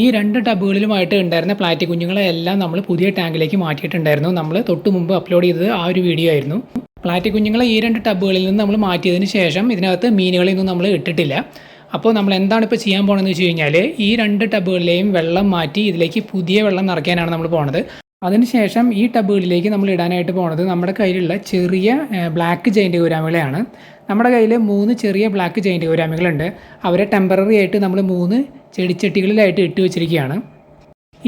ഈ രണ്ട് ടബുകളിലുമായിട്ട് ഉണ്ടായിരുന്ന പ്ലാറ്റി കുഞ്ഞുങ്ങളെ എല്ലാം നമ്മൾ പുതിയ ടാങ്കിലേക്ക് മാറ്റിയിട്ടുണ്ടായിരുന്നു. നമ്മൾ തൊട്ട് മുമ്പ് അപ്ലോഡ് ചെയ്തത് ആ ഒരു വീഡിയോ ആയിരുന്നു. പ്ലാറ്റി കുഞ്ഞുങ്ങളെ ഈ രണ്ട് ടബുകളിൽ നിന്ന് നമ്മൾ മാറ്റിയതിന് ശേഷം ഇതിനകത്ത് മീനുകളെയൊന്നും നമ്മൾ ഇട്ടിട്ടില്ല. അപ്പോൾ നമ്മൾ എന്താണ് ഇപ്പോൾ ചെയ്യാൻ പോകണമെന്ന് വെച്ച് കഴിഞ്ഞാൽ ഈ രണ്ട് ടബുകളിലെയും വെള്ളം മാറ്റി ഇതിലേക്ക് പുതിയ വെള്ളം നിറയ്ക്കാനാണ് നമ്മൾ പോണത്. അതിനുശേഷം ഈ ടബുകളിലേക്ക് നമ്മൾ ഇടാനായിട്ട് പോണത് നമ്മുടെ കയ്യിലുള്ള ചെറിയ ബ്ലാക്ക് ജയിന്റ് ഗൗരാമികളെയാണ്. നമ്മുടെ കയ്യിൽ മൂന്ന് ചെറിയ ബ്ലാക്ക് ജൈന്റ് ഗൗരാമികളുണ്ട് അവരെ ടെമ്പററി ആയിട്ട് നമ്മൾ മൂന്ന് ചെടിച്ചട്ടികളിലായിട്ട് ഇട്ട് വെച്ചിരിക്കുകയാണ്.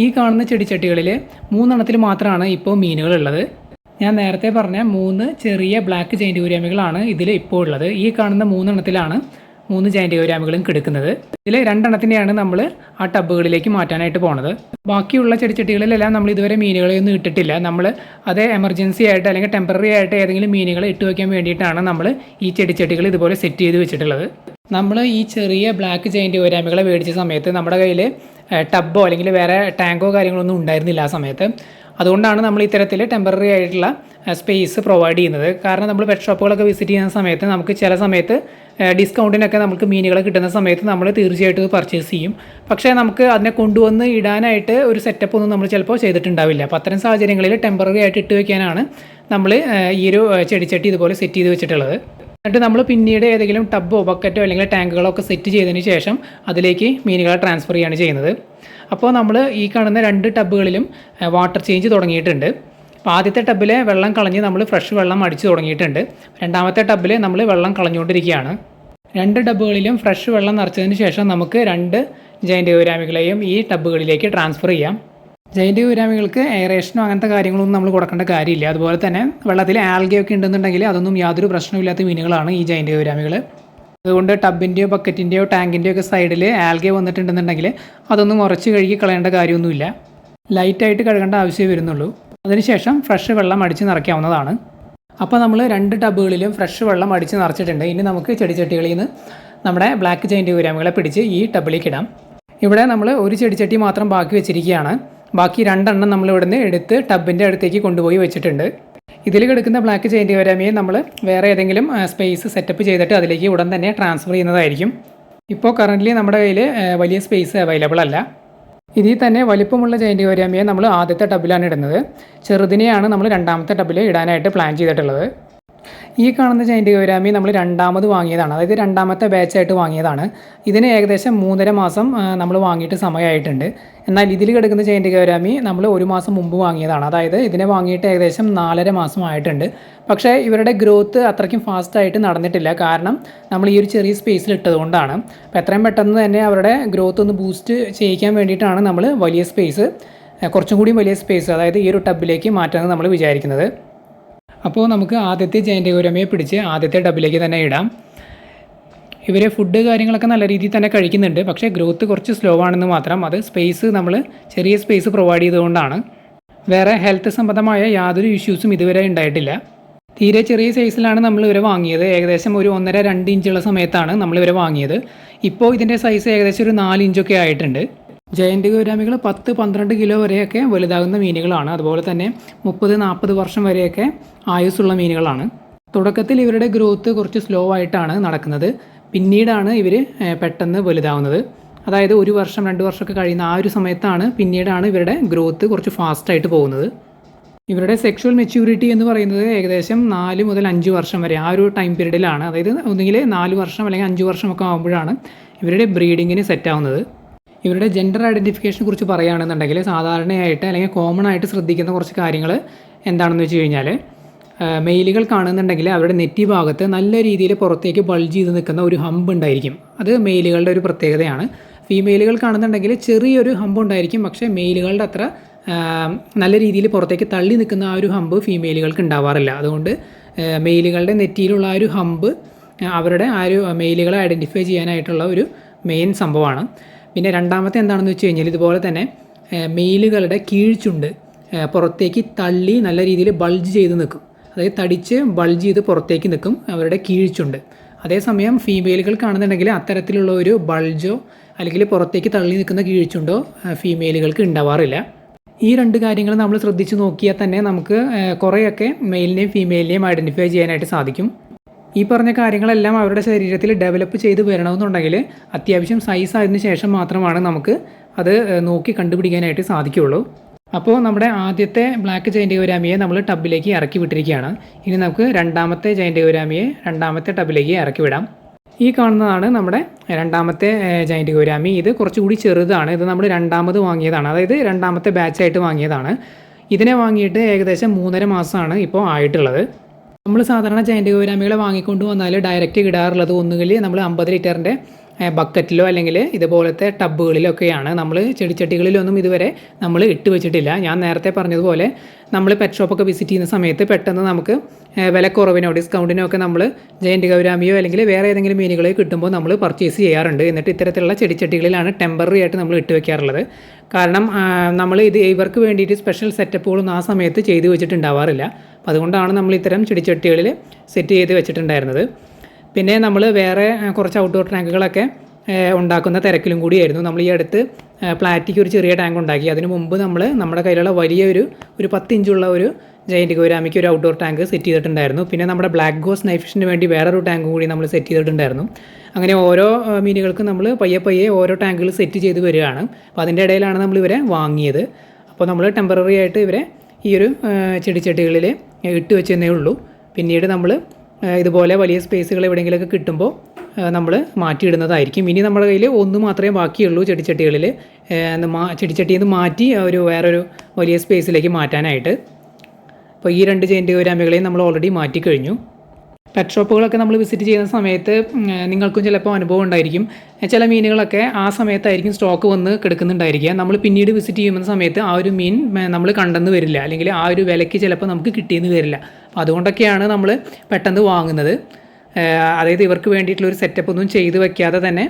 ഈ കാണുന്ന ചെടിച്ചട്ടികളിൽ മൂന്നെണ്ണത്തിൽ മാത്രമാണ് ഇപ്പോൾ മീനുകളുള്ളത്. ഞാൻ നേരത്തെ പറഞ്ഞ മൂന്ന് ചെറിയ ബ്ലാക്ക് ജൈന്റ് ഗൗരാമികളാണ് ഇതിൽ ഇപ്പോൾ ഉള്ളത്. ഈ കാണുന്ന മൂന്നെണ്ണത്തിലാണ് മൂന്ന് ജയന്റ് ഗൗരാമികളും കിടക്കുന്നത്. ഇതിൽ രണ്ടെണ്ണത്തിനെയാണ് നമ്മൾ ആ ടബുകളിലേക്ക് മാറ്റാനായിട്ട് പോണത്. ബാക്കിയുള്ള ചെടിച്ചട്ടികളിലെല്ലാം നമ്മൾ ഇതുവരെ മീനുകളെ ഒന്നും ഇട്ടിട്ടില്ല. നമ്മൾ അത് എമർജൻസി ആയിട്ട് അല്ലെങ്കിൽ ടെമ്പററി ആയിട്ട് ഏതെങ്കിലും മീനുകളെ ഇട്ട് വയ്ക്കാൻ വേണ്ടിയിട്ടാണ് നമ്മൾ ഈ ചെടിച്ചട്ടികൾ ഇതുപോലെ സെറ്റ് ചെയ്ത് വെച്ചിട്ടുള്ളത്. നമ്മൾ ഈ ചെറിയ ബ്ലാക്ക് ജയന്റ് ഗൗരാമികളെ മേടിച്ച സമയത്ത് നമ്മുടെ കയ്യിൽ ടബോ അല്ലെങ്കിൽ വേറെ ടാങ്കോ കാര്യങ്ങളൊന്നും ഉണ്ടായിരുന്നില്ല ആ സമയത്ത്. അതുകൊണ്ടാണ് നമ്മൾ ഇത്തരത്തിൽ ടെമ്പററി ആയിട്ടുള്ള സ്പേസ് പ്രൊവൈഡ് ചെയ്യുന്നത്. കാരണം നമ്മൾ പെറ്റ് ഷോപ്പുകളൊക്കെ വിസിറ്റ് ചെയ്യുന്ന സമയത്ത് നമുക്ക് ചില സമയത്ത് ഡിസ്കൗണ്ടിനൊക്കെ നമുക്ക് മീനുകളെ കിട്ടുന്ന സമയത്ത് നമ്മൾ തീർച്ചയായിട്ടും ഇത് പർച്ചേസ് ചെയ്യും. പക്ഷേ നമുക്ക് അതിനെ കൊണ്ടുവന്ന് ഇടാനായിട്ട് ഒരു സെറ്റപ്പ് ഒന്നും നമ്മൾ ചിലപ്പോൾ ചെയ്തിട്ടുണ്ടാവില്ല. അപ്പോൾ അത്തരം സാഹചര്യങ്ങളിൽ ടെമ്പററി ആയിട്ട് ഇട്ട് വയ്ക്കാനാണ് നമ്മൾ ഈ ഒരു ചെടിച്ചട്ടി ഇതുപോലെ സെറ്റ് ചെയ്ത് വെച്ചിട്ടുള്ളത്. എന്നിട്ട് നമ്മൾ പിന്നീട് ഏതെങ്കിലും ടബോ ബക്കറ്റോ അല്ലെങ്കിൽ ടാങ്കുകളോ ഒക്കെ സെറ്റ് ചെയ്തതിന് ശേഷം അതിലേക്ക് മീനുകളെ ട്രാൻസ്ഫർ ചെയ്യുകയാണ് ചെയ്യുന്നത്. അപ്പോൾ നമ്മൾ ഈ കാണുന്ന രണ്ട് ടബുകളിലും വാട്ടർ ചേഞ്ച് തുടങ്ങിയിട്ടുണ്ട്. അപ്പോൾ ആദ്യത്തെ ടബിലെ വെള്ളം കളഞ്ഞ് നമ്മൾ ഫ്രഷ് വെള്ളം അടിച്ചു തുടങ്ങിയിട്ടുണ്ട്. രണ്ടാമത്തെ ടബിൽ നമ്മൾ വെള്ളം കളഞ്ഞുകൊണ്ടിരിക്കുകയാണ്. രണ്ട് ടബുകളിലും ഫ്രഷ് വെള്ളം നിറച്ചതിന് ശേഷം നമുക്ക് രണ്ട് ജൈന്റ് ഗൗരാമികളെയും ഈ ടബുകളിലേക്ക് ട്രാൻസ്ഫർ ചെയ്യാം. ജൈന്റ് ഗൗരാമികൾക്ക് എയറേഷനോ അങ്ങനത്തെ കാര്യങ്ങളൊന്നും നമ്മൾ കൊടുക്കേണ്ട കാര്യമില്ല. അതുപോലെ തന്നെ വെള്ളത്തിൽ ആൽഗയൊക്കെ ഉണ്ടെന്നുണ്ടെങ്കിൽ അതൊന്നും യാതൊരു പ്രശ്നമില്ലാത്ത മീനുകളാണ് ഈ ജൈന്റ് ഗൗരാമികൾ അതുകൊണ്ട് ടബിന്റെയോ ബക്കറ്റിന്റെയോ ടാങ്കിന്റെയോ ഒക്കെ സൈഡിൽ ആൽഗെ വന്നിട്ടുണ്ടെന്നുണ്ടെങ്കിൽ അതൊന്നും ഉറച്ച് കഴുകി കളയേണ്ട കാര്യമൊന്നുമില്ല. ലൈറ്റായിട്ട് കഴുകേണ്ട ആവശ്യമേ വരുന്നുള്ളൂ. അതിനുശേഷം ഫ്രഷ് വെള്ളം അടിച്ച് നിറയ്ക്കാവുന്നതാണ്. അപ്പോൾ നമ്മൾ രണ്ട് ടബുകളിലും ഫ്രഷ് വെള്ളം അടിച്ച് നിറച്ചിട്ടുണ്ട്. ഇനി നമുക്ക് ചെടിച്ചട്ടികളിൽ നിന്ന് നമ്മുടെ ബ്ലാക്ക് ജൈന്റ് ഗുരാമികളെ പിടിച്ച് ഈ ടബിലേക്ക് ഇടാം. ഇവിടെ നമ്മൾ ഒരു ചെടിച്ചട്ടി മാത്രം ബാക്കി വെച്ചിരിക്കുകയാണ്. ബാക്കി രണ്ടെണ്ണം നമ്മൾ ഇവിടുന്ന് എടുത്ത് ടബിന്റെ അടുത്തേക്ക് കൊണ്ടുപോയി വെച്ചിട്ടുണ്ട്. ഇതിൽ കിടക്കുന്ന ബ്ലാക്ക് ജൈന്റ് ഗൗരാമിയെ നമ്മൾ വേറെ ഏതെങ്കിലും സ്പേസ് സെറ്റപ്പ് ചെയ്തിട്ട് അതിലേക്ക് ഉടൻ തന്നെ ട്രാൻസ്ഫർ ചെയ്യുന്നതായിരിക്കും. ഇപ്പോൾ കറന്റ്ലി നമ്മുടെ കയ്യിൽ വലിയ സ്പേസ് അവൈലബിൾ അല്ല. ഇതിൽ തന്നെ വലിപ്പമുള്ള ജൈന്റ് ഗൗരാമിയെ നമ്മൾ ആദ്യത്തെ ടബിലാണ് ഇടുന്നത്. ചെറുതിനെയാണ് നമ്മൾ രണ്ടാമത്തെ ടബിൽ ഇടാനായിട്ട് പ്ലാൻ ചെയ്തിട്ടുള്ളത്. ഈ കാണുന്ന ജൈന്റ് ഗൗരാമി നമ്മൾ രണ്ടാമത് വാങ്ങിയതാണ്. അതായത് രണ്ടാമത്തെ ബാച്ചായിട്ട് വാങ്ങിയതാണ്. ഇതിന് ഏകദേശം മൂന്നര മാസം നമ്മൾ വാങ്ങിയിട്ട് സമയമായിട്ടുണ്ട്. എന്നാൽ ഇതിൽ കിടക്കുന്ന ചെയിന്റെ ഗൗരാമി നമ്മൾ ഒരു മാസം മുമ്പ് വാങ്ങിയതാണ്. അതായത് ഇതിനെ വാങ്ങിയിട്ട് ഏകദേശം നാലര മാസം ആയിട്ടുണ്ട്. പക്ഷേ ഇവരുടെ ഗ്രോത്ത് അത്രയ്ക്കും ഫാസ്റ്റായിട്ട് നടന്നിട്ടില്ല. കാരണം നമ്മൾ ഈ ഒരു ചെറിയ സ്പേസിൽ ഇട്ടതുകൊണ്ടാണ്. അപ്പോൾ എത്രയും പെട്ടെന്ന് തന്നെ അവരുടെ ഗ്രോത്ത് ഒന്ന് ബൂസ്റ്റ് ചെയ്യിക്കാൻ വേണ്ടിയിട്ടാണ് നമ്മൾ വലിയ സ്പേസ് കുറച്ചും കൂടി വലിയ സ്പേസ് അതായത് ഈ ഒരു ടബിലേക്ക് മാറ്റാമെന്ന് നമ്മൾ വിചാരിക്കുന്നത്. അപ്പോൾ നമുക്ക് ആദ്യത്തെ ജയന്റെ ഗൗരമയെ പിടിച്ച് ആദ്യത്തെ ടബിലേക്ക് തന്നെ ഇടാം. ഇവർ ഫുഡ് കാര്യങ്ങളൊക്കെ നല്ല രീതിയിൽ തന്നെ കഴിക്കുന്നുണ്ട്. പക്ഷേ ഗ്രോത്ത് കുറച്ച് സ്ലോ ആണെന്ന് മാത്രം അത് സ്പേസ് നമ്മൾ ചെറിയ സ്പേസ് പ്രൊവൈഡ് ചെയ്തുകൊണ്ടാണ്. വേറെ ഹെൽത്ത് സംബന്ധമായ യാതൊരു ഇഷ്യൂസും ഇതുവരെ ഉണ്ടായിട്ടില്ല. തീരെ ചെറിയ സൈസിലാണ് നമ്മൾ ഇവരെ വാങ്ങിയത്. ഏകദേശം ഒരു ഒന്നര രണ്ട് ഇഞ്ചുള്ള സമയത്താണ് നമ്മൾ ഇവരെ വാങ്ങിയത്. ഇപ്പോൾ ഇതിന്റെ സൈസ് ഏകദേശം ഒരു നാല് ഇഞ്ചൊക്കെ ആയിട്ടുണ്ട്. ജയന്റ് ഗൗരാമികൾ പത്ത് പന്ത്രണ്ട് കിലോ വരെയൊക്കെ വലുതാകുന്ന മീനുകളാണ്. അതുപോലെ തന്നെ മുപ്പത് നാൽപ്പത് വർഷം വരെയൊക്കെ ആയുസ്സുള്ള മീനുകളാണ്. തുടക്കത്തിൽ ഇവരുടെ ഗ്രോത്ത് കുറച്ച് സ്ലോ ആയിട്ടാണ് നടക്കുന്നത്. പിന്നീടാണ് ഇവർ പെട്ടെന്ന് വലുതാവുന്നത്. അതായത് ഒരു വർഷം രണ്ട് വർഷമൊക്കെ കഴിയുന്ന ആ ഒരു സമയത്താണ് പിന്നീടാണ് ഇവരുടെ ഗ്രോത്ത് കുറച്ച് ഫാസ്റ്റായിട്ട് പോകുന്നത്. ഇവരുടെ സെക്ഷുവൽ മെച്യൂരിറ്റി എന്ന് പറയുന്നത് ഏകദേശം നാല് മുതൽ അഞ്ച് വർഷം വരെ ആ ഒരു ടൈം പീരീഡിലാണ്. അതായത് ഒന്നുകിൽ നാല് വർഷം അല്ലെങ്കിൽ അഞ്ച് വർഷമൊക്കെ ആകുമ്പോഴാണ് ഇവരുടെ ബ്രീഡിങ്ങിന് സെറ്റ് ആവുന്നത് ഇവരുടെ ജെൻഡർ ഐഡന്റിഫിക്കേഷനെ കുറിച്ച് പറയുകയാണെന്നുണ്ടെങ്കിൽ സാധാരണയായിട്ട് അല്ലെങ്കിൽ കോമൺ ആയിട്ട് ശ്രദ്ധിക്കുന്ന കുറച്ച് കാര്യങ്ങൾ എന്താണെന്ന് വെച്ച് കഴിഞ്ഞാൽ മെയിലുകൾ കാണുന്നുണ്ടെങ്കിൽ അവരുടെ നെറ്റി ഭാഗത്ത് നല്ല രീതിയിൽ പുറത്തേക്ക് ബൾജ് ചെയ്ത് നിൽക്കുന്ന ഒരു ഹമ്പ് ഉണ്ടായിരിക്കും. അത് മെയിലുകളുടെ ഒരു പ്രത്യേകതയാണ്. ഫീമെയിലുകൾ കാണുന്നുണ്ടെങ്കിൽ ചെറിയൊരു ഹമ്പ് ഉണ്ടായിരിക്കും. പക്ഷേ മെയിലുകളുടെ അത്ര നല്ല രീതിയിൽ പുറത്തേക്ക് തള്ളി നിൽക്കുന്ന ആ ഒരു ഹമ്പ് ഫീമെയിലുകൾക്ക് ഉണ്ടാവാറില്ല. അതുകൊണ്ട് മെയിലുകളുടെ നെറ്റിയിലുള്ള ആ ഒരു ഹമ്പ് അവരുടെ ആ ഒരു മെയിലുകളെ ഐഡന്റിഫൈ ചെയ്യാനായിട്ടുള്ള ഒരു മെയിൻ സംഭവമാണ്. പിന്നെ രണ്ടാമത്തെ എന്താണെന്ന് വെച്ച് കഴിഞ്ഞാൽ ഇതുപോലെ തന്നെ മെയിലുകളുടെ കീഴ്ചുണ്ട്. പുറത്തേക്ക് തള്ളി നല്ല രീതിയിൽ ബൾജ് ചെയ്ത് നിൽക്കും. അതായത് തടിച്ച് ബൾജ് ചെയ്ത് പുറത്തേക്ക് നിൽക്കും അവരുടെ കീഴ്ച്ചുണ്ട് അതേസമയം ഫീമെയിലുകൾ കാണുന്നുണ്ടെങ്കിൽ അത്തരത്തിലുള്ള ഒരു ബൾജോ അല്ലെങ്കിൽ പുറത്തേക്ക് തള്ളി നിൽക്കുന്ന കീഴ്ച്ചുണ്ടോ ഫീമെയിലുകൾക്ക് ഉണ്ടാവാറില്ല. ഈ രണ്ട് കാര്യങ്ങൾ നമ്മൾ ശ്രദ്ധിച്ച് നോക്കിയാൽ തന്നെ നമുക്ക് കുറേയൊക്കെ മെയിലിനെയും ഫീമെയിലിനെയും ഐഡന്റിഫൈ ചെയ്യാനായിട്ട് സാധിക്കും. ഈ പറഞ്ഞ കാര്യങ്ങളെല്ലാം അവരുടെ ശരീരത്തിൽ ഡെവലപ്പ് ചെയ്ത് വരണമെന്നുണ്ടെങ്കിൽ അത്യാവശ്യം സൈസ് ആയതിനു ശേഷം മാത്രമാണ് നമുക്ക് അത് നോക്കി കണ്ടുപിടിക്കാനായിട്ട് സാധിക്കുകയുള്ളൂ. അപ്പോൾ നമ്മുടെ ആദ്യത്തെ ബ്ലാക്ക് ജൈന്റ് ഗൗരാമിയെ നമ്മൾ ടബിലേക്ക് ഇറക്കി വിട്ടിരിക്കുകയാണ്. ഇനി നമുക്ക് രണ്ടാമത്തെ ജൈന്റ് ഗൗരാമിയെ രണ്ടാമത്തെ ടബിലേക്ക് ഇറക്കി വിടാം. ഈ കാണുന്നതാണ് നമ്മുടെ രണ്ടാമത്തെ ജൈന്റ് ഗൗരാമി ഇത് കുറച്ചുകൂടി ചെറുതാണ്. ഇത് നമ്മൾ രണ്ടാമത് വാങ്ങിയതാണ്. അതായത് രണ്ടാമത്തെ ബാച്ചായിട്ട് വാങ്ങിയതാണ്. ഇതിനെ വാങ്ങിയിട്ട് ഏകദേശം മൂന്നര മാസമാണ് ഇപ്പോൾ ആയിട്ടുള്ളത്. നമ്മൾ സാധാരണ ജയന്റ് ഗൗരാമികളെ വാങ്ങിക്കൊണ്ട് വന്നാൽ ഡയറക്റ്റ് ഇടാറുള്ളത് ഒന്നുകിൽ നമ്മൾ അമ്പത് ലിറ്ററിന്റെ ബക്കറ്റിലോ അല്ലെങ്കിൽ ഇതുപോലത്തെ ടബുകളിലൊക്കെയാണ് നമ്മൾ ചെടിച്ചട്ടികളിലൊന്നും ഇതുവരെ നമ്മൾ ഇട്ട് വെച്ചിട്ടില്ല. ഞാൻ നേരത്തെ പറഞ്ഞതുപോലെ നമ്മൾ പെറ്റ് ഷോപ്പൊക്കെ വിസിറ്റ് ചെയ്യുന്ന സമയത്ത് പെട്ടെന്ന് നമുക്ക് വിലക്കുറവിനോ ഡിസ്കൗണ്ടിനോ ഒക്കെ നമ്മൾ ജയന്റ് ഗൗരാമിയോ അല്ലെങ്കിൽ വേറെ ഏതെങ്കിലും മീനുകൾ കിട്ടുമ്പോൾ നമ്മൾ പർച്ചേസ് ചെയ്യാറുണ്ട്. എന്നിട്ട് ഇത്തരത്തിലുള്ള ചെടിച്ചട്ടികളിലാണ് ടെമ്പററി ആയിട്ട് നമ്മൾ ഇട്ട് വെക്കാറുള്ളത്. കാരണം നമ്മൾ ഇത് ഇവർക്ക് വേണ്ടിയിട്ട് സ്പെഷ്യൽ സെറ്റപ്പുകളൊന്നും ആ സമയത്ത് ചെയ്തു വെച്ചിട്ടുണ്ടാവാറില്ല. അതുകൊണ്ടാണ് നമ്മൾ ഇത്തരം ചെടിച്ചട്ടികളിൽ സെറ്റ് ചെയ്ത് വെച്ചിട്ടുണ്ടായിരുന്നത്. പിന്നെ നമ്മൾ വേറെ കുറച്ച് ഔട്ട്ഡോർ ടാങ്കുകളൊക്കെ ഉണ്ടാക്കുന്ന തിരക്കിലും കൂടിയായിരുന്നു. നമ്മൾ ഈ അടുത്ത് പ്ലാറ്റിക്ക് ഒരു ചെറിയ ടാങ്ക് ഉണ്ടാക്കി. അതിന് മുമ്പ് നമ്മൾ നമ്മുടെ കയ്യിലുള്ള വലിയൊരു ഒരു പത്ത് ഇഞ്ചുള്ള ഒരു ജയന്റ് ഗോരാമിക്ക് ഒരു ഔട്ട്ഡോർ ടാങ്ക് സെറ്റ് ചെയ്തിട്ടുണ്ടായിരുന്നു. പിന്നെ നമ്മുടെ ബ്ലാക്ക് ഗോസ് നൈഫിഷിന് വേണ്ടി വേറൊരു ടാങ്ക് കൂടി നമ്മൾ സെറ്റ് ചെയ്തിട്ടുണ്ടായിരുന്നു. അങ്ങനെ ഓരോ മീനുകൾക്കും നമ്മൾ പയ്യെ പയ്യെ ഓരോ ടാങ്കുകൾ സെറ്റ് ചെയ്ത് വരികയാണ്. അപ്പോൾ അതിന്റെ ഇടയിലാണ് നമ്മൾ ഇവരെ വാങ്ങിയത്. അപ്പോൾ നമ്മൾ ടെമ്പററി ആയിട്ട് ഇവരെ ഈ ഒരു ചെടിച്ചട്ടികളിൽ ഇട്ട് വെച്ചെന്നേ ഉള്ളൂ. പിന്നീട് നമ്മൾ ഇതുപോലെ വലിയ സ്പേസുകൾ എവിടെയെങ്കിലുമൊക്കെ കിട്ടുമ്പോൾ നമ്മൾ മാറ്റിയിടുന്നതായിരിക്കും. ഇനി നമ്മുടെ കയ്യിൽ ഒന്ന് മാത്രമേ ബാക്കിയുള്ളൂ ചെടിച്ചട്ടികളിൽ ചെടിച്ചട്ടിയിൽ നിന്ന് മാറ്റി ഒരു വേറൊരു വലിയ സ്പേസിലേക്ക് മാറ്റാനായിട്ട്. അപ്പോൾ ഈ രണ്ട് ജെയിന്റ് ഗൗരാമികളെയും നമ്മൾ ഓൾറെഡി മാറ്റിക്കഴിഞ്ഞു. പെറ്റ് ഷോപ്പുകളൊക്കെ നമ്മൾ വിസിറ്റ് ചെയ്യുന്ന സമയത്ത് നിങ്ങൾക്കും ചിലപ്പോൾ അനുഭവം ഉണ്ടായിരിക്കും. ചില മീനുകളൊക്കെ ആ സമയത്തായിരിക്കും സ്റ്റോക്ക് വന്ന് കിടക്കുന്നുണ്ടായിരിക്കുക. നമ്മൾ പിന്നീട് വിസിറ്റ് ചെയ്യുന്ന സമയത്ത് ആ ഒരു മീൻ നമ്മൾ കണ്ടെന്ന് വരില്ല. അല്ലെങ്കിൽ ആ ഒരു വിലയ്ക്ക് ചിലപ്പോൾ നമുക്ക് കിട്ടിയെന്ന് വരില്ല. അതുകൊണ്ടൊക്കെയാണ് നമ്മൾ പെട്ടെന്ന് വാങ്ങുന്നത്. അതായത് ഇവർക്ക് വേണ്ടിയിട്ടുള്ള ഒരു സെറ്റപ്പ് ഒന്നും ചെയ്ത് വെക്കാതെ തന്നെ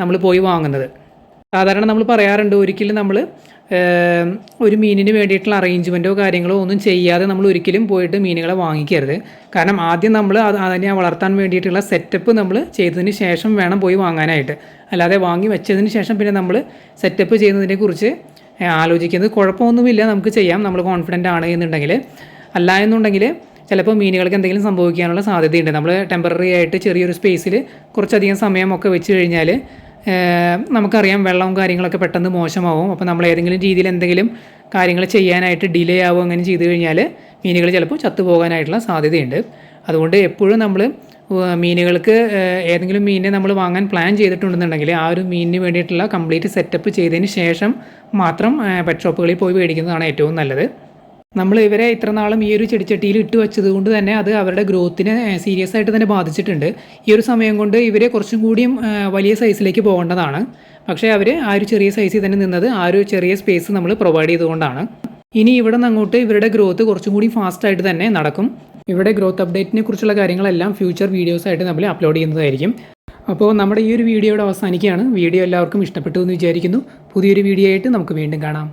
നമ്മൾ പോയി വാങ്ങുന്നത്. സാധാരണ നമ്മൾ പറയാറുണ്ട് ഒരിക്കലും നമ്മൾ ഒരു മീനിന് വേണ്ടിയിട്ടുള്ള അറേഞ്ച്മെന്റോ കാര്യങ്ങളോ ഒന്നും ചെയ്യാതെ നമ്മൾ ഒരിക്കലും പോയിട്ട് മീനുകളെ വാങ്ങിക്കരുത്. കാരണം ആദ്യം നമ്മൾ അതിനെ വളർത്താൻ വേണ്ടിയിട്ടുള്ള സെറ്റപ്പ് നമ്മൾ ചെയ്തതിന് ശേഷം വേണം പോയി വാങ്ങാനായിട്ട്. അല്ലാതെ വാങ്ങി വെച്ചതിന് ശേഷം പിന്നെ നമ്മൾ സെറ്റപ്പ് ചെയ്യുന്നതിനെക്കുറിച്ച് ആലോചിക്കുന്നത് കുഴപ്പമൊന്നുമില്ല നമുക്ക് ചെയ്യാം നമ്മൾ കോൺഫിഡന്റ് ആണ് എന്നുണ്ടെങ്കിൽ. അല്ല എന്നുണ്ടെങ്കിൽ ചിലപ്പോൾ മീനുകൾക്ക് എന്തെങ്കിലും സംഭവിക്കാനുള്ള സാധ്യതയുണ്ട്. നമ്മൾ ടെമ്പററി ആയിട്ട് ചെറിയൊരു സ്പേസിൽ കുറച്ചധികം സമയമൊക്കെ വെച്ച് കഴിഞ്ഞാൽ നമുക്കറിയാം വെള്ളവും കാര്യങ്ങളൊക്കെ പെട്ടെന്ന് മോശമാവും. അപ്പോൾ നമ്മൾ ഏതെങ്കിലും രീതിയിൽ എന്തെങ്കിലും കാര്യങ്ങൾ ചെയ്യാനായിട്ട് ഡിലേ ആവും അങ്ങനെ ചെയ്തു കഴിഞ്ഞാൽ മീനുകൾ ചിലപ്പോൾ ചത്തുപോകാനായിട്ടുള്ള സാധ്യതയുണ്ട്. അതുകൊണ്ട് എപ്പോഴും നമ്മൾ മീനുകൾക്ക് ഏതെങ്കിലും മീനിനെ നമ്മൾ വാങ്ങാൻ പ്ലാൻ ചെയ്തിട്ടുണ്ടെന്നുണ്ടെങ്കിൽ ആ ഒരു മീനിന് വേണ്ടിയിട്ടുള്ള കംപ്ലീറ്റ് സെറ്റപ്പ് ചെയ്തതിന് ശേഷം മാത്രം പെറ്റ് ഷോപ്പുകളിൽ പോയി മേടിക്കുന്നതാണ് ഏറ്റവും നല്ലത്. നമ്മൾ ഇവരെ ഇത്ര നാളും ഈ ഒരു ചെടിച്ചട്ടിയിൽ ഇട്ട് വെച്ചത് കൊണ്ട് തന്നെ അത് അവരുടെ ഗ്രോത്തിനെ സീരിയസ് ആയിട്ട് തന്നെ ബാധിച്ചിട്ടുണ്ട്. ഈ ഒരു സമയം കൊണ്ട് ഇവരെ കുറച്ചും കൂടിയും വലിയ സൈസിലേക്ക് പോകേണ്ടതാണ്. പക്ഷേ അവർ ആ ഒരു ചെറിയ സൈസിൽ തന്നെ നിന്നത് ആ ഒരു ചെറിയ സ്പേസ് നമ്മൾ പ്രൊവൈഡ് ചെയ്തുകൊണ്ടാണ്. ഇനി ഇവിടെ നിന്ന് അങ്ങോട്ട് ഇവരുടെ ഗ്രോത്ത് കുറച്ചും കൂടി ഫാസ്റ്റായിട്ട് തന്നെ നടക്കും. ഇവിടെ ഗ്രോത്ത് അപ്ഡേറ്റിനെ കുറിച്ചുള്ള കാര്യങ്ങളെല്ലാം ഫ്യൂച്ചർ വീഡിയോസ് ആയിട്ട് നമ്മൾ അപ്ലോഡ് ചെയ്യുന്നതായിരിക്കും. അപ്പോൾ നമ്മുടെ ഈ ഒരു വീഡിയോയുടെ അവസാനിക്കുകയാണ്. വീഡിയോ എല്ലാവർക്കും ഇഷ്ടപ്പെട്ടു എന്ന് വിചാരിക്കുന്നു. പുതിയൊരു വീഡിയോ ആയിട്ട് നമുക്ക് വീണ്ടും കാണാം.